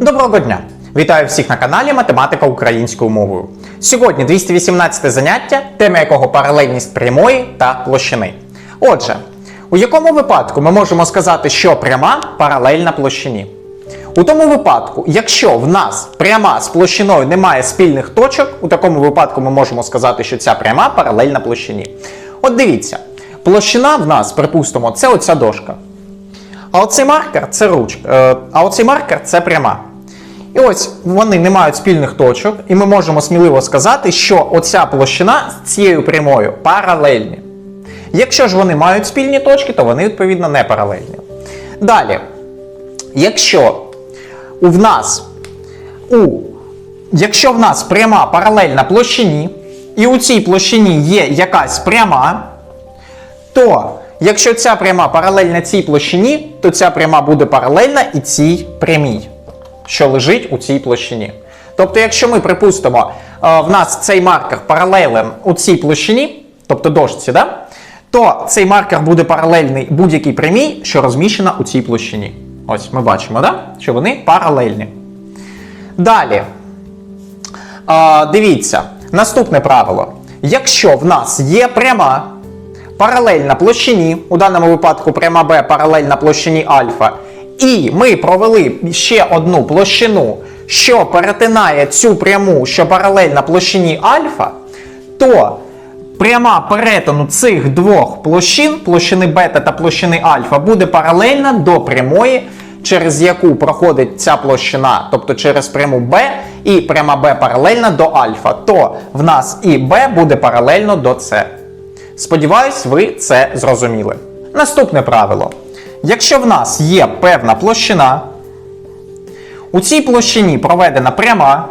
Доброго дня! Вітаю всіх на каналі Математика українською мовою. Сьогодні 218 заняття, тема якого паралельність прямої та площини. Отже, у якому випадку ми можемо сказати, що пряма паралельна площині? У тому випадку, якщо в нас пряма з площиною не має спільних точок, у такому випадку ми можемо сказати, що ця пряма паралельна площині. От дивіться, площина в нас, припустимо, це оця дошка. А оцей маркер це ручка. Е, а оцей маркер це пряма. І ось вони не мають спільних точок, і ми можемо сміливо сказати, що оця площина з цією прямою паралельні. Якщо ж вони мають спільні точки, то вони відповідно не паралельні. Далі, якщо у нас у, якщо в нас пряма паралельна площині, і у цій площині є якась пряма, то якщо ця пряма паралельна цій площині, то ця пряма буде паралельна і цій прямій, що лежить у цій площині. Тобто, якщо ми припустимо, е, в нас цей маркер паралелен у цій площині, тобто дошці, да? то цей маркер буде паралельний будь-якій прямій, що розміщена у цій площині. Ось ми бачимо, да? що вони паралельні. Далі. А, дивіться, наступне правило. Якщо в нас є пряма паралельна площині, у даному випадку пряма Б паралельна площині альфа, і ми провели ще одну площину, що перетинає цю пряму, що паралельна площині альфа, то пряма перетину цих двох площин, площини бета та площини альфа, буде паралельна до прямої, через яку проходить ця площина, тобто через пряму Б, і пряма Б паралельна до альфа, то в нас і Б буде паралельно до С. Сподіваюсь, ви це зрозуміли. Наступне правило. Якщо в нас є певна площина, у цій площині проведена пряма,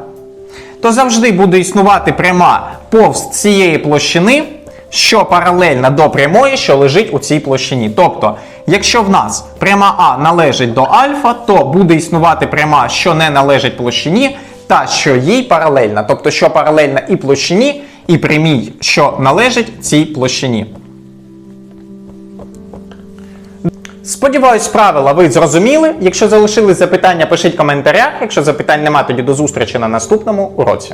то завжди буде існувати пряма повз цієї площини, що паралельна до прямої, що лежить у цій площині. Тобто, якщо в нас пряма А належить до альфа, то буде існувати пряма, що не належить площині, та що їй паралельна. Тобто, що паралельна і площині, і прямій, що належить цій площині. Сподіваюсь, правила ви зрозуміли. Якщо залишили запитання, пишіть коментарях. Якщо запитань нема, тоді до зустрічі на наступному уроці.